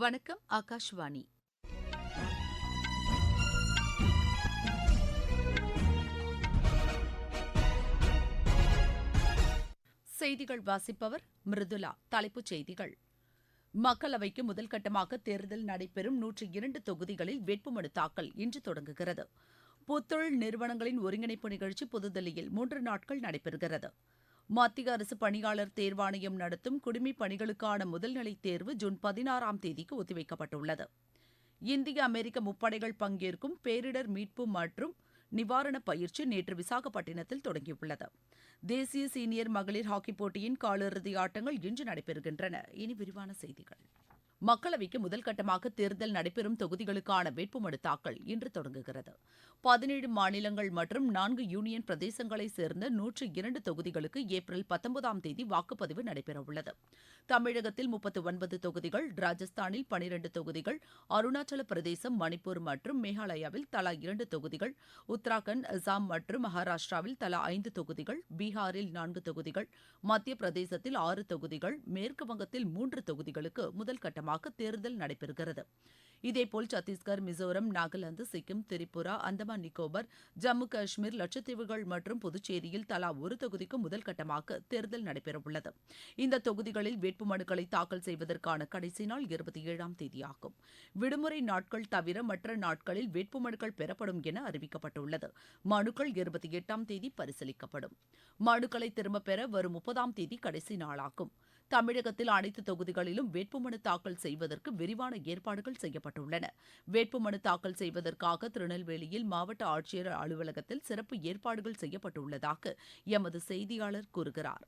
வணக்கம் ஆகாஷ்வாணி. செய்திகள் வாசிப்பவர் மிருதுலா. தலைப்புச் செய்திகள். மக்களவைக்கு முதல் கட்டமாக தேர்தல் நடைபெறும் நூற்றி இரண்டு தொகுதிகளில் வேட்புமனு தாக்கல் இன்று தொடங்குகிறது. புத்தொழில் நிறுவனங்களின் ஒருங்கிணைப்பு நிகழ்ச்சி புதுதில்லியில் மூன்று நாட்கள் நடைபெறுகிறது. மத்திய அரசு பணியாளர் தேர்வாணையம் நடத்தும் குடிமைப் பணிகளுக்கான முதல்நிலை தேர்வு ஜூன் பதினாறாம் தேதிக்கு ஒத்திவைக்கப்பட்டுள்ளது. இந்திய அமெரிக்க முப்படைகள் பங்கேற்கும் பேரிடர் மீட்பு மற்றும் நிவாரண பயிற்சி நேற்று விசாகப்பட்டினத்தில் தொடங்கியுள்ளது. தேசிய சீனியர் மகளிர் ஹாக்கி போட்டியின் காலிறுதி ஆட்டங்கள் இன்று நடைபெறுகின்றன. இனி விரிவான செய்திகள். மக்களவைக்கு முதல் கட்டமாக தேர்தல் நடைபெறும் தொகுதிகளுக்கான வேட்புமனு தாக்கல் இன்று தொடங்குகிறது. பதினேழு மாநிலங்கள் மற்றும் நான்கு யூனியன் பிரதேசங்களைச் சேர்ந்த நூற்று இரண்டு தொகுதிகளுக்கு ஏப்ரல் பத்தொன்பதாம் தேதி வாக்குப்பதிவு நடைபெறவுள்ளது. தமிழகத்தில் முப்பத்து ஒன்பது தொகுதிகள் ராஜஸ்தானில் பனிரண்டு தொகுதிகள் அருணாச்சல பிரதேசம் மணிப்பூர் மற்றும் மேகாலயாவில் தலா இரண்டு தொகுதிகள் உத்தராகண்ட் அசாம் மற்றும் மகாராஷ்டிராவில் தலா ஐந்து தொகுதிகள் பீகாரில் நான்கு தொகுதிகள் மத்திய பிரதேசத்தில் ஆறு தொகுதிகள் மேற்கு வங்கத்தில் மூன்று தொகுதிகளுக்கு முதல் கட்டமாக தேர்தல் நடைபெறுகிறது. இதேபோல் சத்தீஸ்கர் மிசோரம் நாகாலாந்து சிக்கிம் திரிபுரா அந்தமான் அந்தமான் நிக்கோபர் ஜம்மு காஷ்மீர் லட்சத்தீவுகள் மற்றும் புதுச்சேரியில் தலா ஒரு தொகுதிக்கு முதல்கட்டமாக தேர்தல் நடைபெறவுள்ளது. இந்த தொகுதிகளில் வேட்புமனுக்களை தாக்கல் செய்வதற்கான கடைசி நாள் இருபத்தி ஏழாம் தேதியாகும். விடுமுறை நாட்கள் தவிர மற்ற நாட்களில் வேட்புமனுக்கள் பெறப்படும் என அறிவிக்கப்பட்டுள்ளது. மனுக்கள் இருபத்தி எட்டாம் தேதி பரிசீலிக்கப்படும். மனுக்களை திரும்பப் பெற வரும் முப்பதாம் தேதி கடைசி நாளாகும். தமிழகத்தில் அனைத்து தொகுதிகளிலும் வேட்புமனு தாக்கல் செய்வதற்கு விரிவான ஏற்பாடுகள் செய்யப்பட்டுள்ளன. வேட்புமனு தாக்கல் செய்வதற்காக திருநெல்வேலியில் மாவட்ட ஆட்சியர் அலுவலகத்தில் சிறப்பு ஏற்பாடுகள் செய்யப்பட்டுள்ளதாக எமது செய்தியாளர் கூறுகிறார்.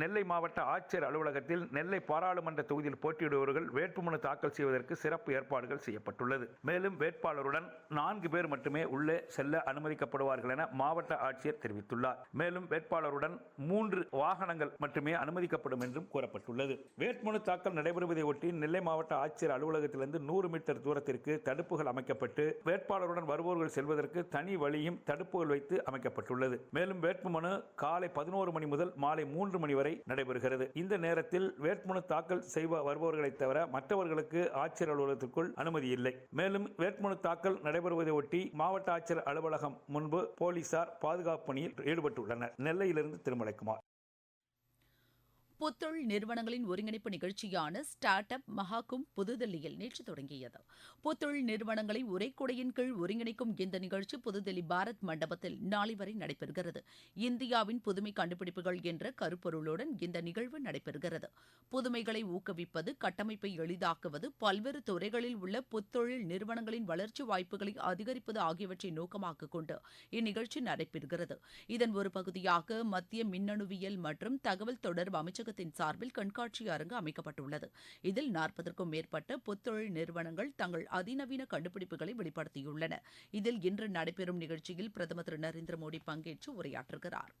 நெல்லை மாவட்ட ஆட்சியர் அலுவலகத்தில் நெல்லை பாராளுமன்ற தொகுதியில் போட்டியிடுபவர்கள் வேட்புமனு தாக்கல் செய்வதற்கு சிறப்பு ஏற்பாடுகள் செய்யப்பட்டுள்ளது. மேலும் வேட்பாளருடன் நான்கு பேர் மட்டுமே உள்ளே செல்ல அனுமதிக்கப்படுவார்கள் என மாவட்ட ஆட்சியர் தெரிவித்துள்ளார். மேலும் வேட்பாளருடன் மூன்று வாகனங்கள் மட்டுமே அனுமதிக்கப்படும் என்றும் கூறப்பட்டுள்ளது. வேட்புமனு தாக்கல் நடைபெறுவதை ஒட்டி நெல்லை மாவட்ட ஆட்சியர் அலுவலகத்திலிருந்து நூறு மீட்டர் தூரத்திற்கு தடுப்புகள் அமைக்கப்பட்டு வேட்பாளருடன் வருபவர்கள் செல்வதற்கு தனி வழியும் தடுப்புகள் வைத்து அமைக்கப்பட்டுள்ளது. மேலும் வேட்புமனு காலை பதினோரு மணி முதல் மாலை மூன்று மணி வரை நடைபெறுகிறது. இந்த நேரத்தில் வேட்புமனு தாக்கல் செய்வ வருபவர்களை தவிர மற்றவர்களுக்கு ஆட்சியர் அலுவலகத்திற்குள் அனுமதி இல்லை. மேலும் வேட்புமனு தாக்கல் நடைபெறுவதை ஒட்டி மாவட்ட ஆட்சியர் அலுவலகம் முன்பு போலீசார் பாதுகாப்பு பணியில் ஈடுபட்டுள்ளனர். நெல்லையிலிருந்து திருமலைக்குமார். புத்தொழில் நிறுவனங்களின் ஒருங்கிணைப்பு நிகழ்ச்சியான ஸ்டார்ட் அப் மகாகும் புதுதில்லியில் நேற்று தொடங்கியது. புத்தொழில் நிறுவனங்களை ஒரே கொடையின் கீழ் ஒருங்கிணைக்கும் இந்த நிகழ்ச்சி புதுதில்லி பாரத் மண்டபத்தில் நாளை வரை நடைபெறுகிறது. இந்தியாவின் புதுமை கண்டுபிடிப்புகள் என்ற கருப்பொருளுடன் இந்த நிகழ்வு நடைபெறுகிறது. புதுமைகளை ஊக்குவிப்பது கட்டமைப்பை எளிதாக்குவது பல்வேறு துறைகளில் உள்ள புத்தொழில் நிறுவனங்களின் வளர்ச்சி வாய்ப்புகளை அதிகரிப்பது ஆகியவற்றை நோக்கமாக கொண்டு இந்நிகழ்ச்சி நடைபெறுகிறது. இதன் ஒரு பகுதியாக மத்திய மின்னணுவியல் மற்றும் தகவல் தொடர்பு அமைச்சக அமைச்சகத்தின் சார்பில் கண்காட்சி அரங்கு அமைக்கப்பட்டுள்ளது. இதில் நாற்பதற்கும் மேற்பட்ட புத்தொழில் நிறுவனங்கள் தங்கள் அதிநவீன கண்டுபிடிப்புகளை வெளிப்படுத்தியுள்ளன. இதில் இன்று நடைபெறும் நிகழ்ச்சியில் பிரதமர் திரு. நரேந்திர மோடி பங்கேற்று உரையாற்றுகிறார்.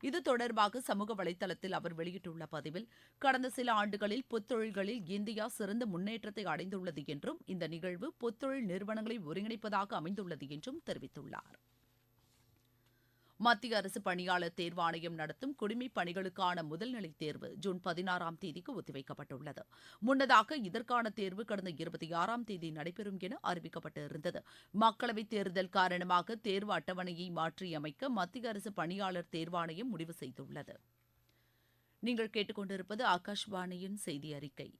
இது தொடர்பாக சமூக வலைதளத்தில் அவர் வெளியிட்டுள்ள பதிவில் கடந்த சில ஆண்டுகளில் புத்தொழில்களில் இந்தியா சிறந்த முன்னேற்றத்தை அடைந்துள்ளது என்றும் இந்த நிகழ்வு புத்தொழில் நிறுவனங்களை ஒருங்கிணைப்பதாக அமைந்துள்ளது என்றும் தெரிவித்துள்ளார். மத்திய அரசு பணியாளர் தேர்வாணையம் நடத்தும் குடிமைப் பணிகளுக்கான முதல்நிலை தேர்வு ஜூன் பதினாறாம் தேதிக்கு ஒத்திவைக்கப்பட்டுள்ளது. முன்னதாக இதற்கான தேர்வு கடந்த இருபத்தி ஆறாம் தேதி நடைபெறும் என அறிவிக்கப்பட்டிருந்தது. மக்களவைத் தேர்தல் காரணமாக தேர்வு அட்டவணையை மாற்றியமைக்க மத்திய அரசு பணியாளர் தேர்வாணையம் முடிவு செய்துள்ளது. நீங்கள் கேட்டுக்கொண்டிருப்பது ஆகாஷ்வாணியின் செய்தி அறிக்கை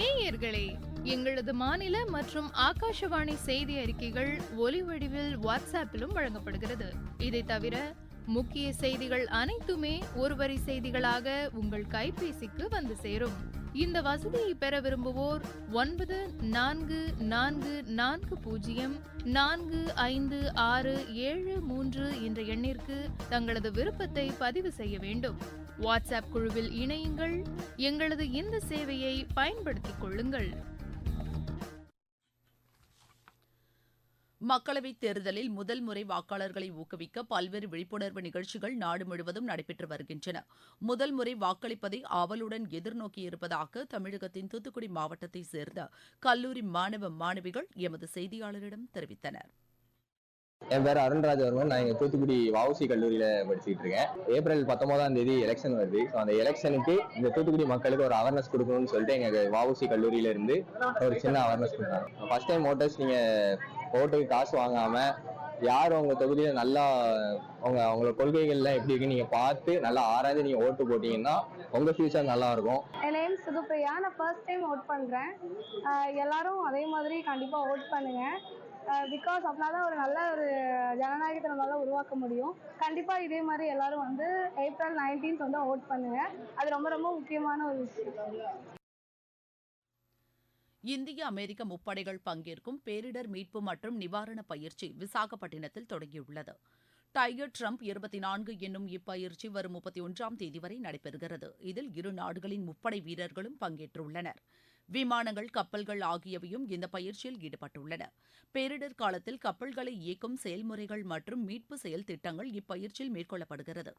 நேயர்களே எங்களது மாநில மற்றும் ஆகாஷவாணி செய்தி அறிக்கைகள் ஒலி வடிவில் வாட்ஸ்அப்பிலும் வழங்கப்படுகிறது. இதை தவிர முக்கிய செய்திகள் அனைத்துமே ஒருவரி செய்திகளாக உங்கள் கைபேசிக்கு வந்து சேரும். இந்த வசதியை பெற விரும்புவோர் ஒன்பது நான்கு நான்கு நான்கு பூஜ்ஜியம் நான்கு ஐந்து ஆறு ஏழு மூன்று என்ற எண்ணிற்கு தங்களது விருப்பத்தை பதிவு செய்ய வேண்டும். வாட்ஸ்அப் குழுவில் இணையுங்கள். எங்களது இந்த சேவையை பயன்படுத்திக் கொள்ளுங்கள். மக்களவைத் தேர்தலில் முதல் முறை வாக்காளர்களை ஊக்குவிக்க பல்வேறு விழிப்புணர்வு நிகழ்ச்சிகள் நாடு முழுவதும் நடைபெற்று வருகின்றன. முதல் முறை வாக்களிப்பதை ஆவலுடன் எதிர்நோக்கியிருப்பதாக தமிழகத்தின் தூத்துக்குடி மாவட்டத்தைச் சேர்ந்த கல்லூரி மாணவ மாணவிகள் எமது செய்தியாளரிடம் தெரிவித்தனர். என் பேர் அருண்ராஜவர்மன் நான் இங்கே தூத்துக்குடி வஉசி கல்லூரியில படிச்சுட்டு இருக்கேன். ஏப்ரல் பத்தொன்பதாம் தேதி எலெக்ஷன் வருது. ஸோ அந்த எலெக்ஷனுக்கு இந்த தூத்துக்குடி மக்களுக்கு ஒரு அவேர்னஸ் கொடுக்கணும்னு சொல்லிட்டு எங்க வஉசி கல்லூரியில இருந்து ஒரு சின்ன அவேர்னஸ் கொடுத்தாங்க. ஃபர்ஸ்ட் டைம் ஓட்டர்ஸ் நீங்க ஓட்டுக்கு காசு வாங்காம யார் உங்க தொகுதியில நல்லா உங்க அவங்களோட கொள்கைகள்லாம் எப்படி இருக்கு நீங்க பார்த்து நல்லா ஆராய்ந்து நீங்க ஓட்டு போட்டீங்கன்னா உங்க ஃபியூச்சர் நல்லா இருக்கும். என் நேம் நான் ஃபர்ஸ்ட் டைம் ஓட் பண்றேன். எல்லாரும் அதே மாதிரி கண்டிப்பாக ஓட் பண்ணுங்க. பிகாஸ் அப்படின்னா தான் ஒரு நல்ல ஒரு ஜனநாயகத்தை நம்மளால் உருவாக்க முடியும். கண்டிப்பாக இதே மாதிரி எல்லாரும் வந்து ஏப்ரல் நைன்டீன்த் வந்து ஓட் பண்ணுங்க. அது ரொம்ப ரொம்ப முக்கியமான ஒரு விஷயம். இந்திய அமெரிக்க முப்படைகள் பங்கேற்கும் பேரிடர் மீட்பு மற்றும் நிவாரண பயிற்சி விசாகப்பட்டினத்தில் தொடங்கியுள்ளது. டைகர் ட்ரம்ப் இருபத்தி நான்கு என்னும் இப்பயிற்சி வரும் முப்பத்தி ஒன்றாம் தேதி வரை நடைபெறுகிறது. இதில் இரு நாடுகளின் முப்படை வீரர்களும் பங்கேற்றுள்ளனா் விமானங்கள் கப்பல்கள் ஆகியவையும் இந்த பயிற்சியில் ஈடுபட்டுள்ளன. பேரிடர் காலத்தில் கப்பல்களை இயக்கும் செயல்முறைகள் மற்றும் மீட்பு செயல் திட்டங்கள் இப்பயிற்சியில் மேற்கொள்ளப்படுகிறது.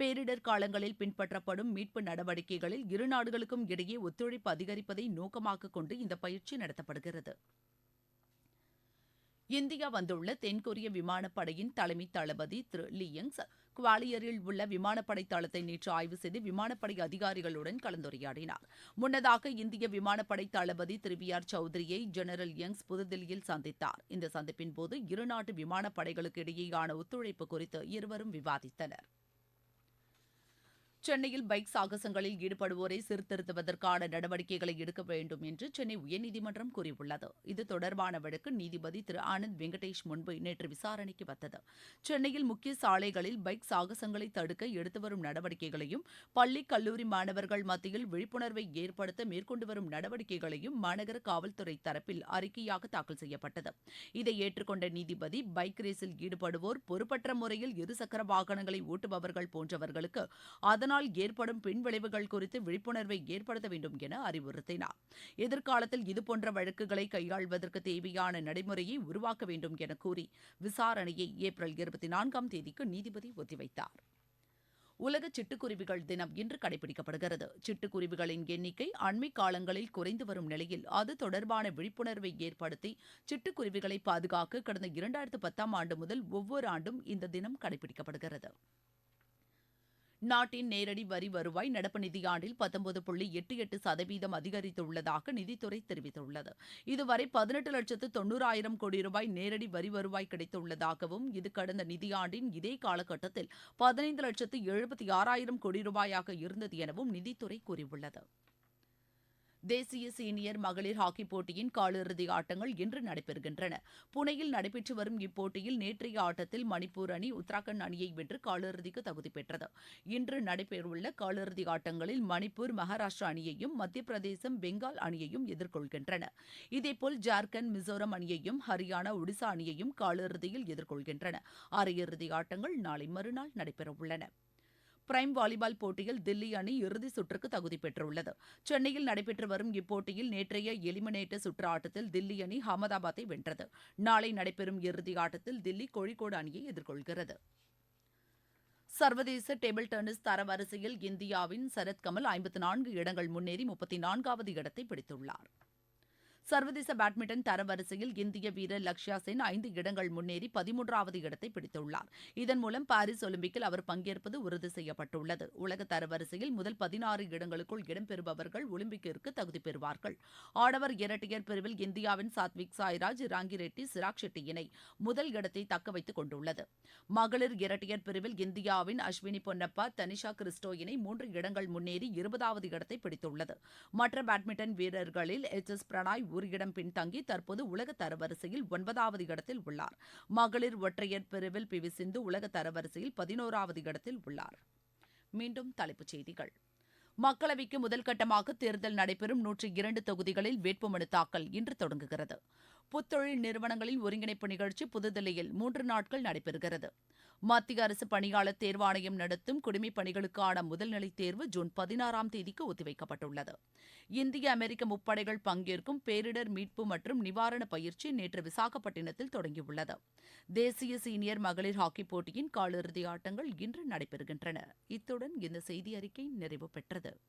பேரிடர் காலங்களில் பின்பற்றப்படும் மீட்பு நடவடிக்கைகளில் இரு நாடுகளுக்கும் இடையே ஒத்துழைப்பு அதிகரிப்பதை நோக்கமாக கொண்டு இந்த பயிற்சி நடத்தப்படுகிறது. இந்தியா வந்துள்ள தென்கொரிய விமானப்படையின் தலைமை தளபதி திரு லியங்ஸ் குவாலியரில் உள்ள விமானப்படை தளத்தை நேற்று ஆய்வு செய்து விமானப்படை அதிகாரிகளுடன் கலந்துரையாடினார். முன்னதாக இந்திய விமானப்படை தளபதி திரு வி ஆர் சௌத்ரியை ஜெனரல் யங்ஸ் புதுதில்லியில் சந்தித்தார். இந்த சந்திப்பின் போது இருநாட்டு விமானப்படைகளுக்கு இடையேயான ஒத்துழைப்பு குறித்து இருவரும் விவாதித்தனர். சென்னையில் பைக் சாகசங்களில் ஈடுபடுவோரை சீர்திருத்துவதற்கான நடவடிக்கைகளை எடுக்க வேண்டும் என்று சென்னை உயர்நீதிமன்றம் கூறியுள்ளது. இது தொடர்பான வழக்கு நீதிபதி திரு. ஆனந்த் வெங்கடேஷ் முன்பு நேற்று விசாரணைக்கு வந்தது. சென்னையில் முக்கிய சாலைகளில் பைக் சாகசங்களை தடுக்க எடுத்து வரும் நடவடிக்கைகளையும் பள்ளி கல்லூரி மாணவர்கள் மத்தியில் விழிப்புணர்வை ஏற்படுத்த மேற்கொண்டு வரும் நடவடிக்கைகளையும் மாநகர காவல்துறை தரப்பில் அறிக்கையாக தாக்கல் செய்யப்பட்டது. இதை ஏற்றுக்கொண்ட நீதிபதி பைக் ரேஸில் ஈடுபடுவோர் பொறுப்பற்ற முறையில் இருசக்கர வாகனங்களை ஓட்டுபவர்கள் போன்றவர்களுக்கு அதனால் ஏற்படும் பின்விளைவுகள் குறித்து விழிப்புணர்வை ஏற்படுத்த வேண்டும் என அறிவுறுத்தினார். எதிர்காலத்தில் இதுபோன்ற வழக்குகளை கையாள்வதற்கு தேவையான நடைமுறையை உருவாக்க வேண்டும் என கூறி விசாரணையை ஏப்ரல் இருபத்தி நான்காம் தேதிக்கு நீதிபதி ஒத்திவைத்தார். உலக சிட்டுக்குருவிகள் தினம் இன்று கடைபிடிக்கப்படுகிறது. சிட்டுக்குருவிகளின் எண்ணிக்கை அண்மை காலங்களில் குறைந்து வரும் நிலையில் அது தொடர்பான விழிப்புணர்வை ஏற்படுத்தி சிட்டுக்குருவிகளை பாதுகாக்க கடந்த இரண்டாயிரத்து பத்தாம் ஆண்டு முதல் ஒவ்வொரு ஆண்டும் இந்த தினம் கடைபிடிக்கப்படுகிறது. நாட்டின் நேரடி வரி வருவாய் நடப்பு நிதியாண்டில் பத்தொன்பது புள்ளி எட்டு எட்டு சதவீதம் அதிகரித்துள்ளதாக நிதித்துறை தெரிவித்துள்ளது. இதுவரை பதினெட்டு லட்சத்து தொண்ணூறாயிரம் கோடி ரூபாய் நேரடி வரி வருவாய் கிடைத்துள்ளதாகவும் இது கடந்த நிதியாண்டின் இதே காலகட்டத்தில் பதினைந்து லட்சத்து எழுபத்தி ஆறாயிரம் கோடி ரூபாயாக இருந்தது எனவும் நிதித்துறை கூறியுள்ளது. தேசிய சீனியர் மகளிர் ஹாக்கி போட்டியின் காலிறுதி ஆட்டங்கள் இன்று நடைபெறுகின்றன. புனேயில் நடைபெற்று வரும் இப்போட்டியில் நேற்றைய ஆட்டத்தில் மணிப்பூர் அணி உத்தராகண்ட் அணியை வென்று காலிறுதிக்கு தகுதி பெற்றது. இன்று நடைபெறவுள்ள காலிறுதி ஆட்டங்களில் மணிப்பூர் மகாராஷ்டிரா அணியையும் மத்திய பிரதேசம் பெங்கால் அணியையும் எதிர்கொள்கின்றன. இதேபோல் ஜார்க்கண்ட் மிசோரம் அணியையும் ஹரியானா ஒடிசா அணியையும் காலிறுதியில் எதிர்கொள்கின்றன. அரையிறுதி ஆட்டங்கள் நாளை மறுநாள் நடைபெறவுள்ளன. பிரைம் வாலிபால் போட்டியில் தில்லி அணி இறுதி சுற்றுக்கு தகுதி பெற்றுள்ளது. சென்னையில் நடைபெற்று வரும் இப்போட்டியில் நேற்றைய எலிமினேட்டர் சுற்று ஆட்டத்தில் தில்லி அணி அகமதாபாத்தை வென்றது. நாளை நடைபெறும் இறுதி ஆட்டத்தில் தில்லி கோழிக்கோடு அணியை எதிர்கொள்கிறது. சர்வதேச டேபிள் டென்னிஸ் தரவரிசையில் இந்தியாவின் சரத்கமல் ஐம்பத்தி ஐம்பத்து நான்கு இடங்கள் முன்னேறி முப்பத்தி நான்காவது இடத்தை பிடித்துள்ளார். சர்வதேச பேட்மிண்டன் தரவரிசையில் இந்திய வீரர் லக்ஷயா சென் ஐந்து இடங்கள் முன்னேறி பதிமூன்றாவது இடத்தை பிடித்துள்ளார். இதன் மூலம் பாரிஸ் ஒலிம்பிக்கில் அவர் பங்கேற்பது உறுதி செய்யப்பட்டுள்ளது. உலக தரவரிசையில் முதல் பதினாறு இடங்களுக்குள் இடம்பெறுபவர்கள் ஒலிம்பிக்கிற்கு தகுதி பெறுவார்கள். ஆடவர் இரட்டையர் பிரிவில் இந்தியாவின் சாத்விக் சாய்ராஜ் ராங்கி ரெட்டி சிராக் ஷெட்டி இணை முதல் இடத்தை தக்க வைத்துக் கொண்டுள்ளது. மகளிர் இரட்டையர் பிரிவில் இந்தியாவின் அஸ்வினி பொன்னப்பா தனிஷா கிறிஸ்டோ இணை மூன்று இடங்கள் முன்னேறி இருபதாவது இடத்தை பிடித்துள்ளது. மற்ற பேட்மிண்டன் வீரர்களில் எச் எஸ் பிரணாய் ஒரு இடம் பின்தங்கி தற்போது உலக தரவரிசையில் ஒன்பதாவது இடத்தில் உள்ளார். மகளிர் ஒற்றையர் பிரிவில் பி வி சிந்து உலக தரவரிசையில் பதினோராவது இடத்தில் உள்ளார். மீண்டும் தலைப்புச் செய்திகள். மக்களவைக்கு முதல் கட்டமாக தேர்தல் நடைபெறும் நூற்றி இரண்டு தொகுதிகளில் வேட்புமனு தாக்கல் இன்று தொடங்குகிறது. புத்தொழில் நிறுவனங்களின் ஒருங்கிணைப்பு நிகழ்ச்சி புதுதில்லியில் மூன்று நாட்கள் நடைபெறுகிறது. மத்திய அரசு பணியாளர் தேர்வாணையம் நடத்தும் குடிமைப் பணிகளுக்கான முதல்நிலை தேர்வு ஜூன் பதினாறாம் தேதிக்கு ஒத்திவைக்கப்பட்டுள்ளது. இந்திய அமெரிக்க முப்படைகள் பங்கேற்கும் பேரிடர் மீட்பு மற்றும் நிவாரண பயிற்சி நேற்று விசாகப்பட்டினத்தில் தொடங்கியுள்ளது. தேசிய சீனியர் மகளிர் ஹாக்கி போட்டியின் காலிறுதி ஆட்டங்கள் இன்று நடைபெறுகின்றன. இத்துடன் இந்த செய்தி அறிக்கை நிறைவு பெற்றது.